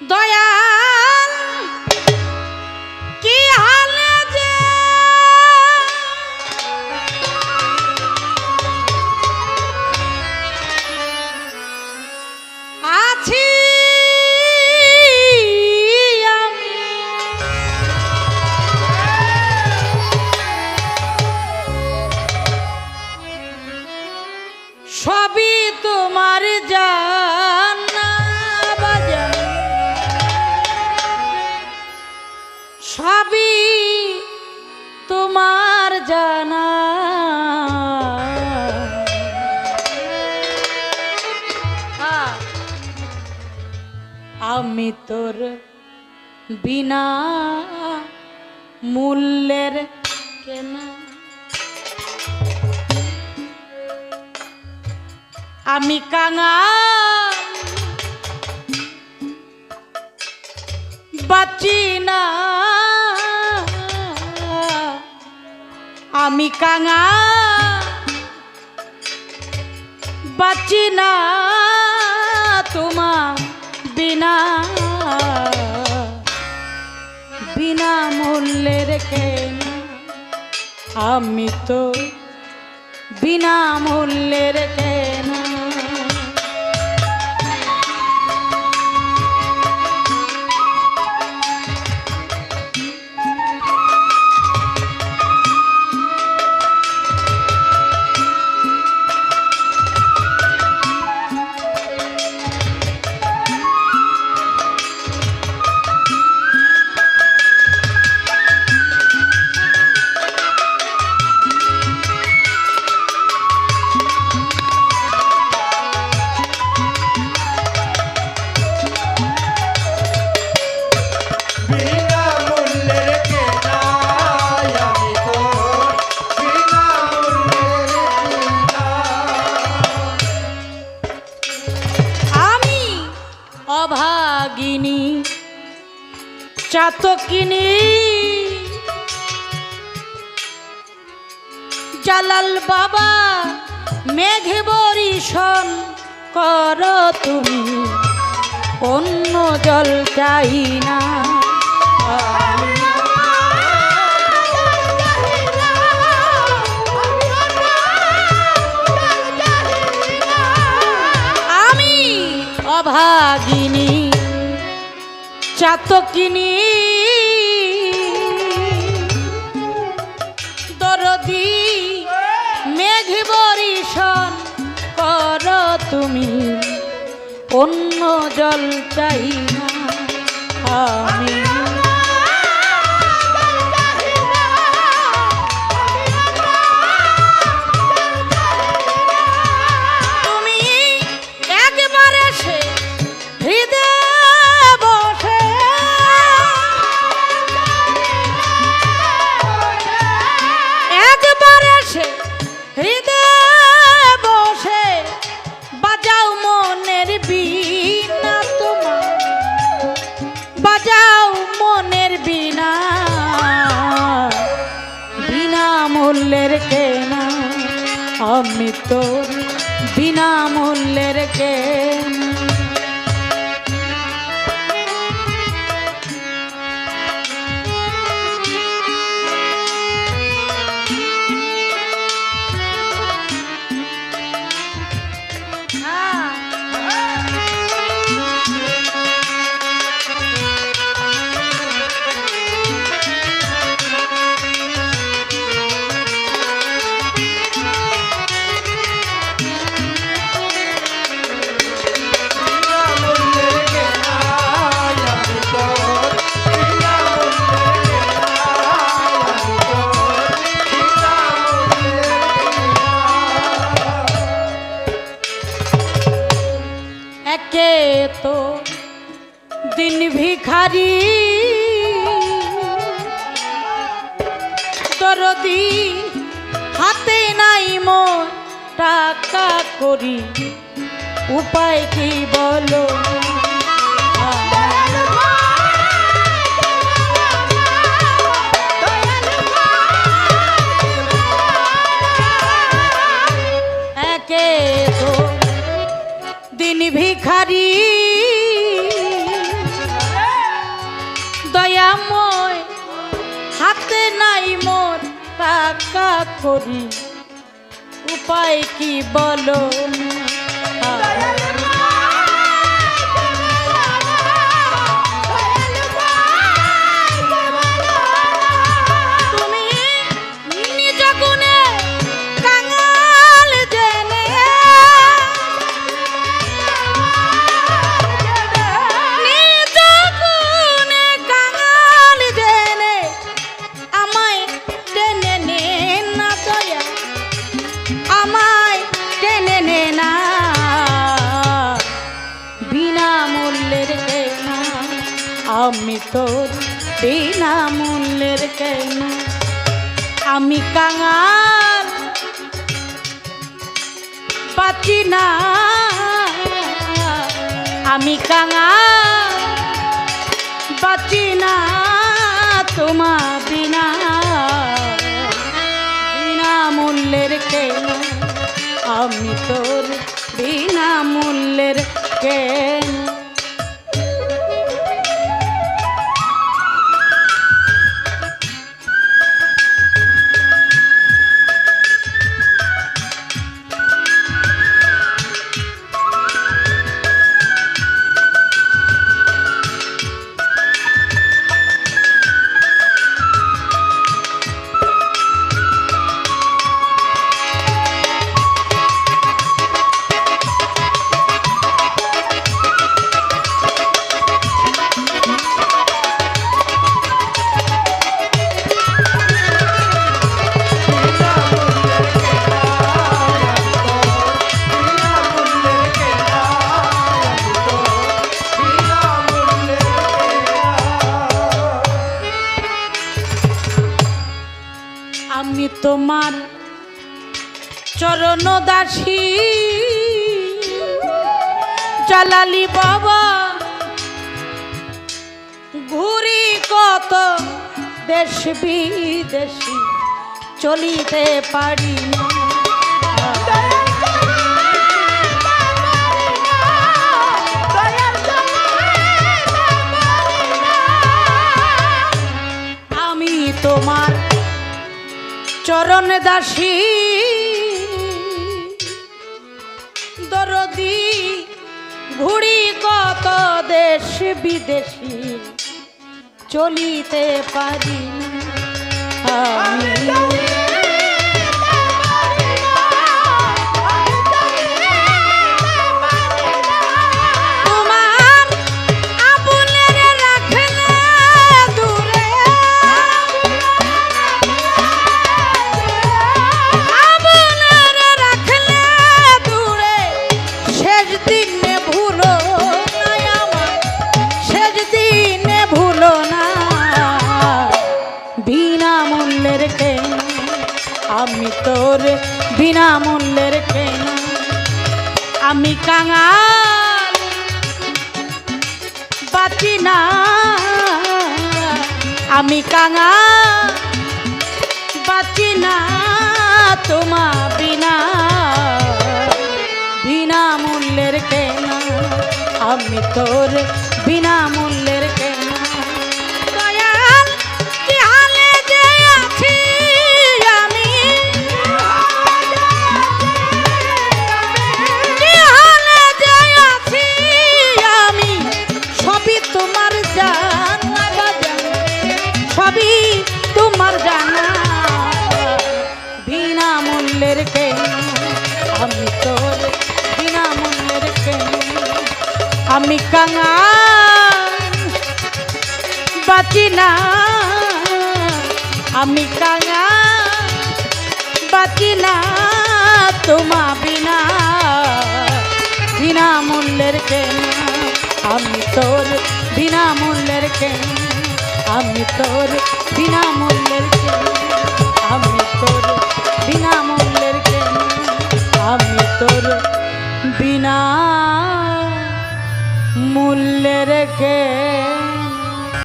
Dói a তোর বিনা মূল্যের কেনা? আমি কাঙা বাঁচি না। আমি কাঙা বাঁচি না তোমা বিনা মূল্যের রেখে আমি তো বিনা মূল্যের কেনা চাতকিনী। জালাল বাবা মেঘে বরিশন কর তুমি। অন্য জল চাই না। আমি অভাগিনী। চাতকিনী। দরদি মেঘ বরিশন কর তুমি অন্য জল চাই না আমি। তোর বিনা মূল্যের দরদি হাতে নাই মোর টাকা করি। উপায় কি বলো? একে তো দিন ভিখারি টাকা করি উপায় কি বলো তোর বিনা মূল্যের কেনা? আমি কাঙাল, পাচ্ছি না। আমি কাঙাল বাঁচি না তোমা বিনা বিনা মূল্যের কেনা? আমি তোর বিনা মূল্যের কেনা? আমি তোমার চরণ দাসী। জালালি বাবা ঘুরি কত দেশ বিদেশি চলিতে পারি আমি তোমার চরণ দাসী। দরদি ঘুড়ি কত দেশ বিদেশি চলিতে পারি আমি তোর বিনা মূল্যের কেন। আমি কাঙাল বাঁচি না। আমি কাঙাল বাঁচি না। তোমা বিনা বিনা মূল্যের কেনা। আমি তোর বিনা মূল্যের কেনা। আমি কাঙাল, বাঁচি না। আমি কাঙাল, বাঁচি না তোমা বিনা। বিনা মূল্যের কেন, আমি তোর বিনা মূল্যের কেন। আমি তোর বিনা মূল্যের কেন।